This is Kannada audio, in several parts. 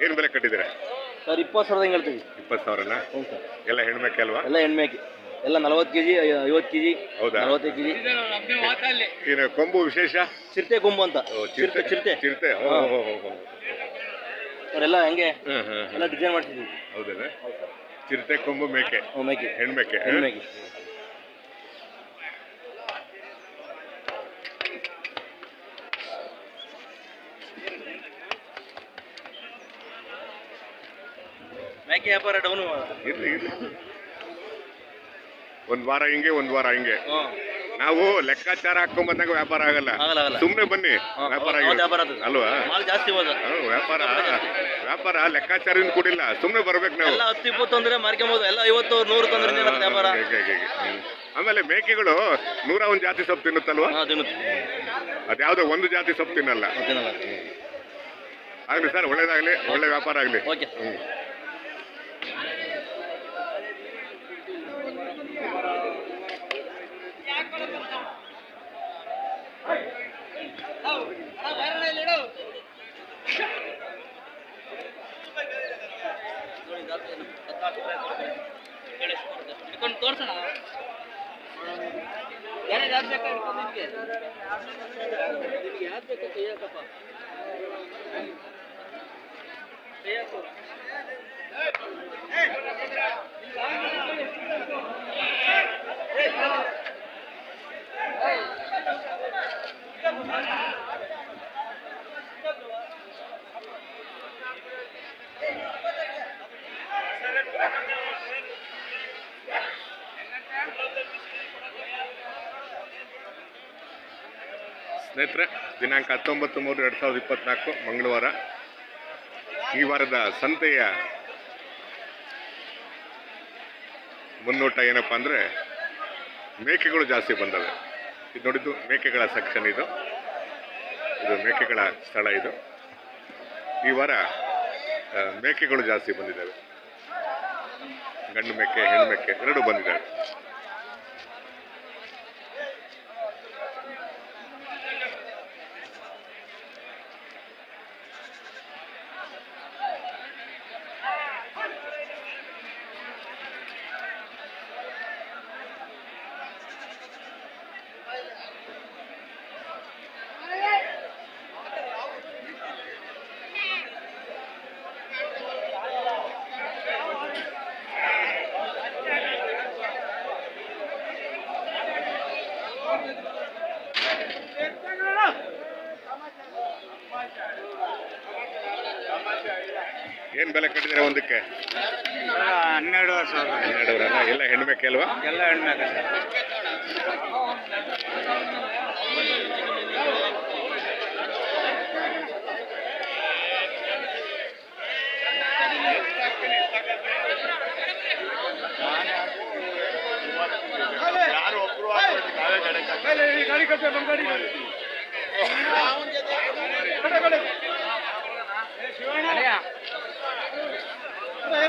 ಏನು ಬೆಲೆ ಕಟ್ಟಿದ್ದೀರಾ? ಸರ್ ಇಪ್ಪತ್ತು ಸಾವಿರದ ಹೆಂಗ್ ಹೇಳ್ತೀವಿ. ಇಪ್ಪತ್ತು ಸಾವಿರನ? ಹ್ಞೂ ಸರ್. ಎಲ್ಲ ಹೆಣ್ಮೇಕೆ ಅಲ್ವಾ? ಎಲ್ಲ ಹೆಣ್ಮೇಕೆ ಎಲ್ಲ ನಲವತ್ತು ಕೆಜಿ ಐವತ್ತು ಕೆಜಿ ಹೌದಾ? ನಲವತ್ತೈದು ಕೆಜಿ. ಏನು ಕೊಂಬು ವಿಶೇಷ? ಚಿರತೆ ಕೊಂಬು ಅಂತ. ಓ, ಚಿರತೆ. ಚಿರತೆ ಚಿರತೆ. ಓ. ಅವರೆಲ್ಲ ಹೆಂಗೆ ಹ್ಮ್, ಹ್ಮ್, ಎಲ್ಲ. ಡಿಸೈನ್ ಮಾಡ್ತಿದ್ವಿ ಹೌದಾ ಚಿರತೆ ಕೊಂಬು ಮೇಕೆ. ಹ್ಞೂ ಮೇಕೆ. ಹೆಣ್ಮೇಕೆ ಹಾ? ಹೆಣ್ಮೇಕೆ ಮೇಕೆ ವ್ಯಾಪಾರ ಡೌನು ಇರ್ಲಿ ಇರ್ಲಿ. ಒಂದ್ ವಾರ ಹಿಂಗೆ ಒಂದ್ ವಾರ ಹಿಂಗೆ. ನಾವು ಲೆಕ್ಕಾಚಾರ ಹಾಕೊಂಡ್ ಬಂದಾಗ ವ್ಯಾಪಾರ ಆಗಲ್ಲ. ಆಗಲ್ಲ ಆಗಲ್ಲ. ಸುಮ್ನೆ ಬನ್ನಿ ವ್ಯಾಪಾರ ಆಗಿರುತ್ತೆ. ವ್ಯಾಪಾರ. ಅಲ್ವಾ? ಮಾಲ್ ಜಾಸ್ತಿ ಹೋದ. ಹ್ಮ್, ವ್ಯಾಪಾರ ವ್ಯಾಪಾರ ಲೆಕ್ಕಾಚಾರದಿಂದ ಕೂಡಿಲ್ಲ. ಸುಮ್ನೆ ಬರ್ಬೇಕು ನಾವು. ಎಲ್ಲ ಹತ್ತು ಇಪ್ಪತ್ತು ಅಂದ್ರೆ ಮಾರ್ಕೊಂಬೋದು ಎಲ್ಲ ಐವತ್ತು ನೂರು ತಂದ್ರೆ ಏನಾಗುತ್ತೆ ವ್ಯಾಪಾರ. ಹೀಗೆ, ಹೀಗೆ, ಹೀಗೆ. ಹ್ಮ್. ಆಮೇಲೆ ಮೇಕೆಗಳು ನೂರ ಒಂದ್ ಜಾತಿ ಸೊಪ್ಪು ತಿನ್ನುತ್ತಲ್ವಾ? ಅದು ತಿನ್ನುತ್ತೆ. ಅದ್ಯಾವ್ದೋ ಒಂದು ಜಾತಿ ಸೊಪ್ಪು ತಿನ್ನಲ್ಲ. ತಿನ್ನಲ್ಲ. ಆಗ್ಲಿ ಸರ್ ಒಳ್ಳೇದಾಗ್ಲಿ ಒಳ್ಳೆ ವ್ಯಾಪಾರ ಆಗ್ಲಿ. ಓಕೆ. ಹ್ಮ್ ತೋರ್ಸೋಣ ಯಾರ್ಯಾರು ಯಾವ್ದು ಬೇಕಾ ಹಿಡ್ಕೊಂಡು ನಿನ್ಗೆ ನಿನ್ಗೆ ಯಾವ್ದು ಬೇಕಾ ಕೈ ಹಾಕಪ್ಪ ಸ್ನೇಹಿತರೆ, ದಿನಾಂಕ ಹತ್ತೊಂಬತ್ತು ಮೂರು ಎರಡು ಸಾವಿರದ ಇಪ್ಪತ್ನಾಲ್ಕು, ಮಂಗಳವಾರ. ಈ ವಾರದ ಸಂತೆಯ ಮುನ್ನೋಟ ಏನಪ್ಪ ಅಂದರೆ, ಮೇಕೆಗಳು ಜಾಸ್ತಿ ಬಂದವೆ. ಇದು ನೋಡಿದ್ದು ಮೇಕೆಗಳ ಸೆಕ್ಷನ್ ಇದು. ಇದು ಮೇಕೆಗಳ ಸ್ಥಳ ಇದು. ಈ ವಾರ ಮೇಕೆಗಳು ಜಾಸ್ತಿ ಬಂದಿದ್ದಾವೆ. ಗಂಡು ಮೇಕೆ, ಹೆಣ್ಣು ಮೇಕೆ, ಎರಡೂ ಬಂದಿದ್ದಾವೆ. ಏನು ಬೆಲೆ ಕಟ್ಟಿದ್ದೀರಾ ಒಂದಕ್ಕೆ? ಹನ್ನೆರಡು ಸಾವಿರ. ಹನ್ನೆರಡುವರೆನಾ? ಎಲ್ಲ ಹೆಣ್ಣು ಮೇಕೆ ಅಲ್ವಾ? ಎಲ್ಲ ಹೆಣ್ಮೇಕ ಗಾಡಿ ಕಟ್ಟೆ ನಮ್ಮ ಗಾಡಿ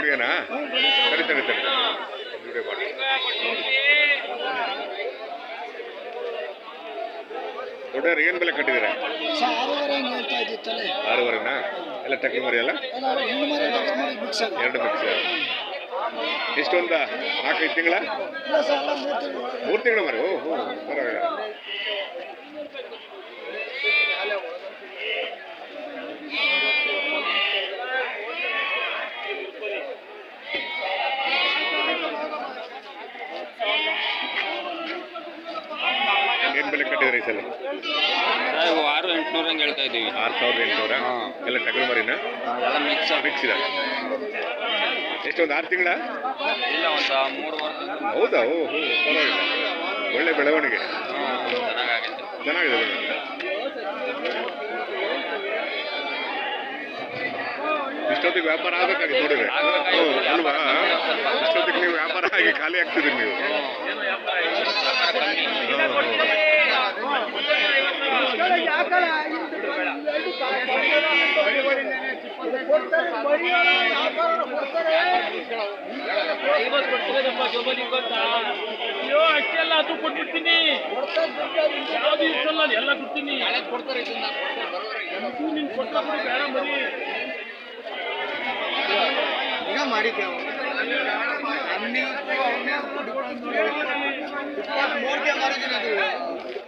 ಕುಡಿಯೋಣ ಸರಿ ಸರಿ ಸರಿ. ವಿಡಿಯೋ ಮಾಡಿ. ದೊಡ್ಡವ್ರು ಏನು ಬೆಲೆ ಕಟ್ಟಿದ್ದೀರಾ ಆರೂವರೆನಾ? ಎಲ್ಲ ಟಕ್ಕಿ ಮರಿ ಅಲ್ಲ? ಎರಡು ಮಿಕ್ಸ್ ಎಷ್ಟೊಂದ? ನಾಲ್ಕೈದು ತಿಂಗಳು? ಮೂರು ತಿಂಗಳು. ಮರಿ ಓ ಹೋ ಪರವಾಗಿಲ್ಲ. ಕಟ್ಟಿದ್ರಿ ಈ ಸಲ? ಆರು ಎಂಟುನೂರ ಹಂಗೆ ಹೇಳ್ತಾ ಇದ್ದೀವಿ. ಆರು ಸಾವಿರದ ಎಂಟುನೂರ? ಎಲ್ಲ ಟಗರು ಮರಿನ ಎಲ್ಲ ಮಿಕ್ಸ್ ಮಿಕ್ಸ್ ಇದೆ ಎಷ್ಟೊಂದು ಆರು ತಿಂಗಳ? ಇಲ್ಲ ಒಂದು ಮೂರು ಹೌದಾ? ಓ ಪರವಾಗಿಲ್ಲ. ಒಳ್ಳೆ ಬೆಳವಣಿಗೆ. ಚೆನ್ನಾಗಾಗೈತೆ ಚೆನ್ನಾಗಿದೆ ಬೆಳವಣಿಗೆ. ಇಷ್ಟೊತ್ತಿಗೆ ವ್ಯಾಪಾರ ಆಗಬೇಕಾಗಿತ್ತು ನೋಡಿದ್ರೆ. ಅಲ್ವಾ? ಇಷ್ಟೊತ್ತಿಗೆ ನೀವು ವ್ಯಾಪಾರ ಆಗಿ ಖಾಲಿ ಆಗ್ತಿದ್ರಿ ನೀವು. ಅಯ್ಯೋ ಅಷ್ಟೆಲ್ಲ ಅದು ಕೊಟ್ಬಿಡ್ತೀನಿ ಯಾವ್ದು ಇಷ್ಟಲ್ಲ ಎಲ್ಲ ಕೊಡ್ತೀನಿ ಕೊಡ್ತಾರೆ ನೀನು ಕೊಟ್ಟ ಬೇಡ ಮರಿ ಈಗ ಮಾಡಿದ್ದೇವೆ ಮೂರ್ತಿ ಮಾಡಿದ್ದೀನಿ ಅದು